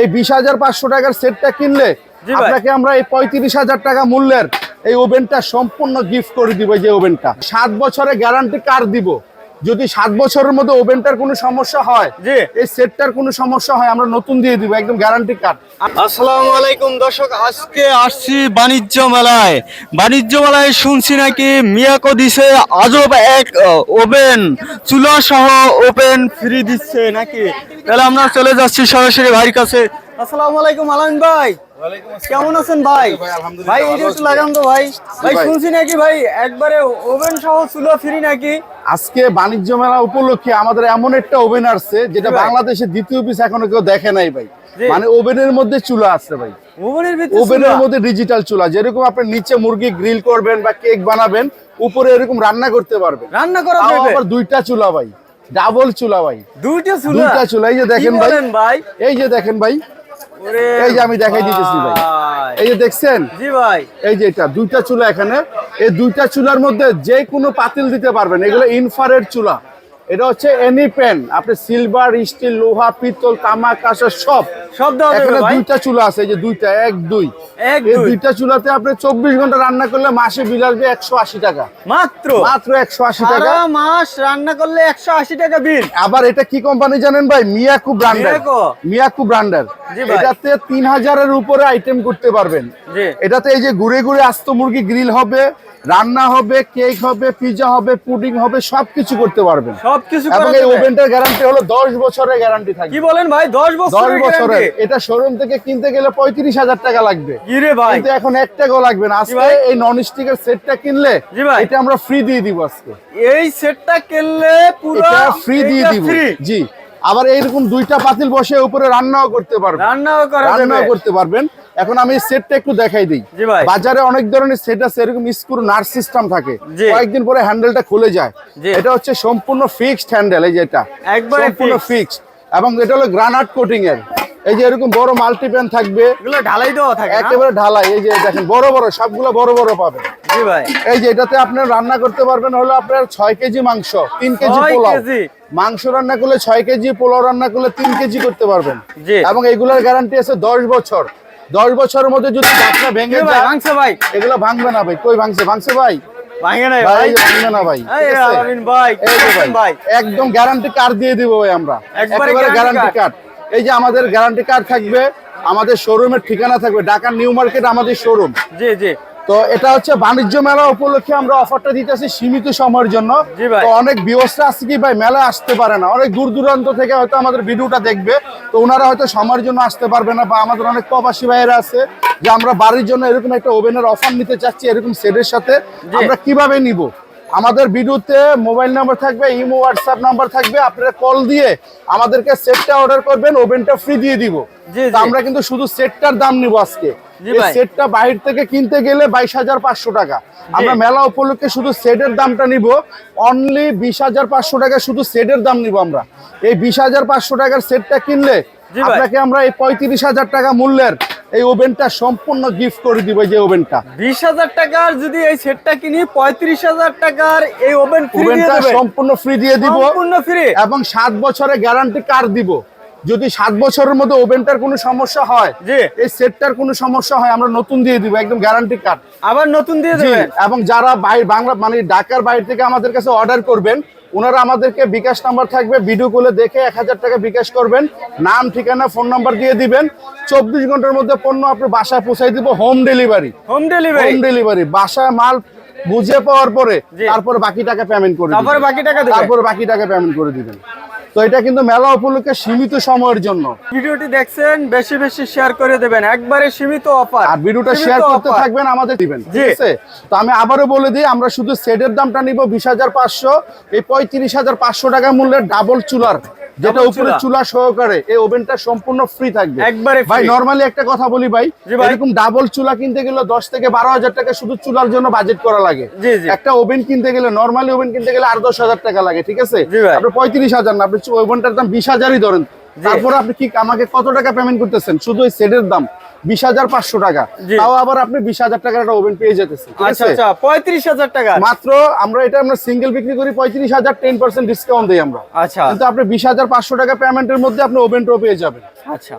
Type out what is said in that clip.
এই বিশ হাজার পাঁচশো টাকার সেটটা কিনলে আপনাকে আমরা এই পঁয়ত্রিশ হাজার টাকা মূল্যের এই ওভেনটা সম্পূর্ণ গিফট করে দিব এই যে ওভেনটা। সাত বছরের গ্যারান্টি কার দিব। যদি সাত বছরের মধ্যে ওভেনটার কোনো সমস্যা হয় যে এই সেটটার কোনো সমস্যা হয় আমরা নতুন দিয়ে দিব একদম গ্যারান্টি কার্ড আসসালামু আলাইকুম দর্শক আজকে আসছি বাণিজ্য মেলায়। বাণিজ্য মেলায় শুনছি নাকি মিয়াকো দিছে আজব এক ওভেন চুলা সহ ওপেন ফ্রি দিচ্ছে নাকি? তাহলে আমরা চলে যাচ্ছি সরাসরি ভাইয়ের কাছে। আসসালামু আলাইকুম আলামিন ভাই। কেমন আছেন ভাই? ভাই, আলহামদুলিল্লাহ, ভাই ভালো এটা একটু লাগান তো ভাই। ভাই ভাই। শুনছি নাকি ভাই একবারে ওভেন সহ চুলা ফ্রি নাকি? আজকে বাণিজ্য মেলা উপলক্ষে আমাদের এমন একটা ওভেন আসছে যেটা ভাই। দ্বিতীয় পিস এখনও কেউ দেখে নাই ভাই। মানে ওভেনের মধ্যে চুলা আছে ভাই। ওভেনের ভিতরে ওভেনের চুলা? মধ্যে ডিজিটাল চুলা যেরকম আপনি নিচে মুরগি গ্রিল করবেন বা কেক বানাবেন উপরে এরকম রান্না করতে পারবেন। রান্না করা আবার দুইটা চুলা ভাই ডাবল চুলা ভাই। দুইটা চুলা? দুইটা চুলা এই যে দেখেন ভাই। ভাই? এই যে দেখেন ভাই এই যে আমি দেখাই দিতেছি ভাই। এই যে দেখছেন? জি ভাই। এই যে এটা দুইটা চুলা এখানে। এই দুইটা চুলার মধ্যে যে কোনো পাতিল দিতে পারবেন। এগুলো ইনফারেড চুলা। এটা হচ্ছে এনি পেন আপনি সিলভার স্টিল লোহা পিতল তামাক কাঁসা সব। সব দেওয়া যাবে এখানে ভাই। দুইটা চুলা আছে এই যে দুইটা এক দুই। এক এই দুইটা চুলাতে আপনি চব্বিশ ঘণ্টা রান্না করলে মাসে বিল আসবে একশো আশি টাকা। মাত্র? মাত্র একশো আশি টাকা। সারা মাস রান্না করলে একশো আশি টাকা বিল। আবার এটা কি কোম্পানি জানেন ভাই? মিয়াকু ব্র্যান্ডের। মিয়াকো? ব্র্যান্ডের। এটাতে তিন হাজারের উপরে আইটেম করতে পারবেন। জি। এটাতে এই যে ঘুরে ঘুরে আস্ত মুরগি গ্রিল হবে রান্না হবে কেক হবে পিজা হবে পুডিং হবে সবকিছু করতে পারবেন। সবকিছু এবং এই ওভেনটার গ্যারান্টি হলো দশ বছরের গ্যারান্টি কি বলেন ভাই? দশ দশ বছর বছরের। এটা শোরুম থেকে কিনতে গেলে পঁয়ত্রিশ হাজার টাকা লাগবে। কিন্তু এখন এক টাকাও লাগবে না। আজকে এই নন স্টিকের সেটটা কিনলে। এটা আমরা ফ্রি দিয়ে দিব আজকে। এই সেটটা কিনলে পুরো ফ্রি দিয়ে দিব। জি। আবার এইরকম দুইটা পাতিল বসে উপরে রান্নাও করতে পারবেন। রান্নাও রান্নাও করতে পারবেন। এখন আমি সেটটা একটু দেখাই দিই। বাজারে অনেক ধরনের সেট আছে এরকম স্ক্রু নাট সিস্টেম থাকে। কয়েকদিন পরে হ্যান্ডেলটা খুলে যায়। এটা হচ্ছে সম্পূর্ণ ফিক্সড হ্যান্ডেল এই যে এটা। একবারে সম্পূর্ণ ফিক্সড এবং এটা হলো গ্রানাইট কোটিং এর এই যে এরকম বড় মাল্টিপ্যান থাকবে। এগুলো ঢালাই দেওয়া থাকে একেবারে ঢালাই। এই যে দেখেন বড় বড় সবগুলো বড় বড় পাবেন। জি ভাই। এই যে এটাতে আপনার রান্না করতে পারবেন হলো আপনার ছয় কেজি মাংস তিন কেজি পোলাও। মাংস রান্না করলে ছয় কেজি পোলাও রান্না করলে তিন কেজি করতে পারবেন। জি। এবং এগুলোর গ্যারান্টি আছে দশ বছর। দশ বছরের মধ্যে যদি ঢাকনা ভেঙে ভাই যায় ভাঙছে ভাই। এগুলো ভাঙবে না ভাই। কই ভাঙছে? ভাঙছে ভাই? একদম গ্যারান্টি কার্ড দিয়ে দিব ভাই আমরা। একেবারে গ্যারান্টি কার্ড এই যে আমাদের গ্যারান্টি কার্ড থাকবে আমাদের শোরুমের ঠিকানা থাকবে ঢাকার নিউ মার্কেট আমাদের শোরুম জি জি। তো এটা হচ্ছে বাণিজ্য মেলা উপলক্ষে আমরা অফারটা দিতেছি সীমিত সময়ের জন্য। তো অনেক বিয়সরা আছে কি ভাই? মেলা আসতে পারে না। অনেক দূর দূরান্ত থেকে হয়তো আমাদের ভিডিওটা দেখবে। তো ওনারা হয়তো সময়ের জন্য আসতে পারবে না বা আমাদের অনেক প্রবাসী ভাইয়েরা আছে যে আমরা বাড়ির জন্য এরকম একটা ওভেনের অফার নিতে চাচ্ছি এরকম সেটের সাথে। আমরা কীভাবে নিব? আমাদের ভিডিওতে মোবাইল নাম্বার থাকবে ইমো হোয়াটসঅ্যাপ নাম্বার থাকবে। আপনারা কল দিয়ে আমাদেরকে সেটটা অর্ডার করবেন ওভেনটা ফ্রি দিয়ে দিব। আমরা কিন্তু শুধু সেটটার দাম নিব আজকে। সেটটা বাইরে থেকে কিনতে গেলে বাইশ হাজার পাঁচশো টাকা। আমরা মেলা উপলক্ষে শুধু সেটের দামটা নিব অনলি বিশ হাজার পাঁচশো টাকা শুধু সেটের দাম নিব আমরা। এই বিশ হাজার পাঁচশো টাকার সেটটা কিনলে আপনাকে আমরা এই পঁয়ত্রিশ হাজার টাকা মূল্যের এই ওভেনটা সম্পূর্ণ গিফট করে দিব যে ওভেনটা। বিশ হাজার টাকার যদি এই সেটটা কিনি পঁয়ত্রিশ হাজার টাকার এই ওভেন ওভেনটা সম্পূর্ণ ফ্রি দিয়ে দিব। সম্পূর্ণ ফ্রি এবং সাত বছরের গ্যারান্টি কার্ড দিব। যদি সাত বছরের মধ্যে ওভেনটার কোনো সমস্যা হয় যে এই সেটটার কোনো সমস্যা হয় আমরা নতুন দিয়ে দিব একদম গ্যারান্টি কার্ড আবার নতুন দিয়ে জি, দেবে? এবং যারা বাইরে বাংলা মানে ঢাকার বাইরে থেকে আমাদের কাছে অর্ডার করবেন ওনারা আমাদেরকে বিকাশ নাম্বার থাকবে ভিডিও কলে দেখে এক হাজার টাকা বিকাশ করবেন। নাম ঠিকানা ফোন নাম্বার দিয়ে দিবেন। চব্বিশ ঘণ্টার মধ্যে পণ্য আপনার বাসায় পৌঁছাই দিব home delivery home delivery home delivery বাসায় মাল বুঝে পাওয়ার পরে তারপর বাকি টাকা পেমেন্ট করে তারপরে বাকি টাকা তারপরে বাকি টাকা পেমেন্ট করে দিবেন। তো এটা কিন্তু মেলা উপলক্ষে সীমিত সময়ের জন্য। ভিডিওটি দেখছেন বেশি বেশি শেয়ার করে দেবেন। একবারে সীমিত অফার আর ভিডিওটা শেয়ার করতে থাকবেন আমাদের দিবেন ঠিক আছে? তো আমি আবারও বলে দিই আমরা শুধু সেটের দামটা নিব বিশ হাজার পাঁচশো। এই পঁয়ত্রিশ হাজার পাঁচশো টাকা মূল্যের ডাবল চুলার। যেটা উপরে চুলা। সহকারে এই ওভেনটা সম্পূর্ণ ফ্রি থাকবে। একবারে ভাই নরমালি একটা কথা বলি ভাই এরকম ডাবল চুলা কিনতে গেলে দশ থেকে বারো হাজার টাকা শুধু চুলার জন্য বাজেট করা লাগে। একটা ওভেন কিনতে গেলে নরমালি ওভেন কিনতে গেলে আর দশ হাজার টাকা লাগে ঠিক আছে? আপনি পঁয়ত্রিশ হাজার না আপনি ওভেনটার দাম বিশ হাজারই ধরেন। তারপরে আপনি কি আমাকে কত টাকা পেমেন্ট করতেছেন? শুধু এই সেটের দাম। বিশ হাজার পাঁচশো টাকা। তাও আবার আপনি বিশ হাজার টাকার একটা ওভেন পেয়ে যেতেছেন আচ্ছা আচ্ছা পঁয়ত্রিশ হাজার টাকা। মাত্র আমরা এটা আমরা সিঙ্গেল বিক্রি করি পঁয়ত্রিশ হাজার টেন পার্সেন্ট ডিসকাউন্ট দিই আমরা। আচ্ছা। কিন্তু আপনি বিশ হাজার পাঁচশো টাকা পেমেন্টের মধ্যে আপনি ওভেনটাও পেয়ে যাবেন। আচ্ছা।